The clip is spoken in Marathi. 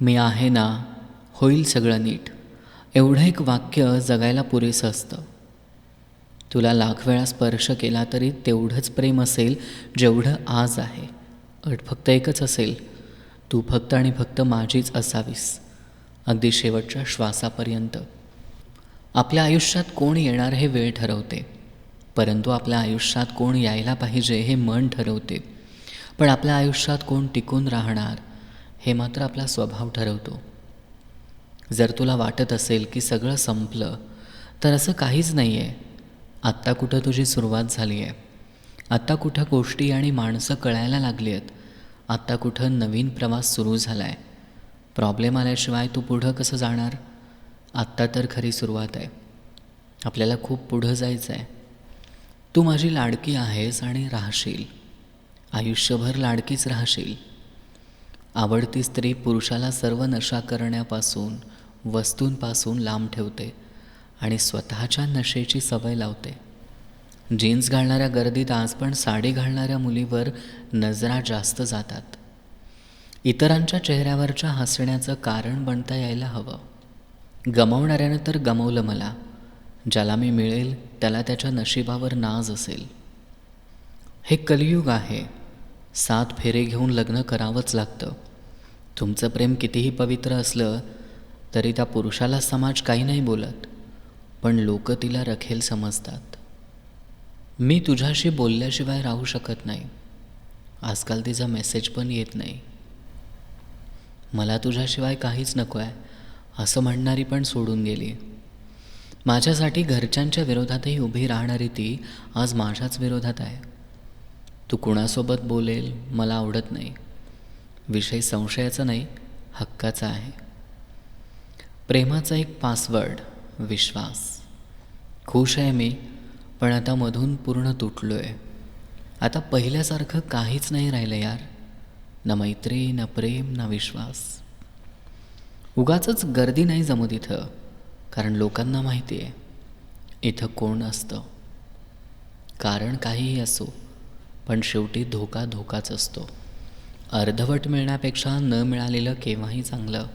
मी आहे ना होईल सगळं नीट. एवढं एक वाक्य जगायला पुरेसं असतं. तुला लाख वेळा स्पर्श केला तरी तेवढंच प्रेम असेल जेवढं आज आहे. अट फक्त एकच असेल. तू फक्त आणि फक्त माझीच असावीस. अगदी शेवटच्या श्वासापर्यंत. आपल्या आयुष्यात कोण येणार हे वेळ ठरवते. परंतु आपल्या आयुष्यात कोण यायला पाहिजे हे मन ठरवते. पण आपल्या आयुष्यात कोण टिकून राहणार? हे मात्र आपला स्वभाव ठरवतो. जर तुला वाटत असेल की सगळं संपलं तर असं काहीच नाही आहे आत्ता कुठं तुझी सुरुवात झाली आहे आत्ता कुठं गोष्टी आणि माणसं कळायला लागली आहेत आत्ता कुठं नवीन प्रवास सुरू झाला आहे प्रॉब्लेम आल्याशिवाय तू पुढं कसं जाणार? आत्ता तर खरी सुरुवात आहे. आपल्याला खूप पुढं जायचं आहे तू माझी लाडकी आहेस आणि राहशील. आयुष्यभर लाडकीच राहशील. आवडती स्त्री पुरुषाला सर्व नशा करण्यापासून वस्तूंपासून लांब ठेवते आणि स्वतःच्या नशेची सवय लावते. जीन्स घालणाऱ्या गर्दीत आज पण साडी घालणाऱ्या मुलीवर नजरा जास्त जातात. इतरांच्या चेहऱ्यावरच्या हसण्याचं कारण बनता यायला हवं. गमावणाऱ्यानं तर गमवलं मला. ज्याला मी मिळेल त्याला त्याच्या नशिबावर नाज असेल. हे कलियुग आहे. सात फेरे घेऊन लग्न करावंच लागतं. तुमचं प्रेम कितीही पवित्र असलं तरी त्या पुरुषाला समाज काही नाही बोलत पण लोक तिला रखेल समजतात. मी तुझ्याशी बोलल्याशिवाय राहू शकत नाही. आजकाल तिचा मेसेज पण येत नाही. मला तुझ्याशिवाय काहीच नको आहे असं म्हणणारी पण सोडून गेली. माझ्यासाठी घरच्यांच्या विरोधातही उभी राहणारी ती आज माझ्याच विरोधात आहे. तू कुणासोबत बोलेल मला आवडत नाही. विषय संशयाचा नाही हक्काचा आहे. प्रेमाचा एक पासवर्ड विश्वास. खुश आहे मी पण आता मधून पूर्ण तुटलो आहे आता पहिल्यासारखं काहीच नाही राहिलं यार. ना मैत्री ना प्रेम ना विश्वास. उगाच गर्दी नाही जमत इथं कारण लोकांना माहिती आहे. इथं कोण असतं? कारण काहीही असो पण शेवटी धोका धोकाच असतो. अर्धवट मिळण्यापेक्षा न मिळालेलं केव्हाही चांगलं.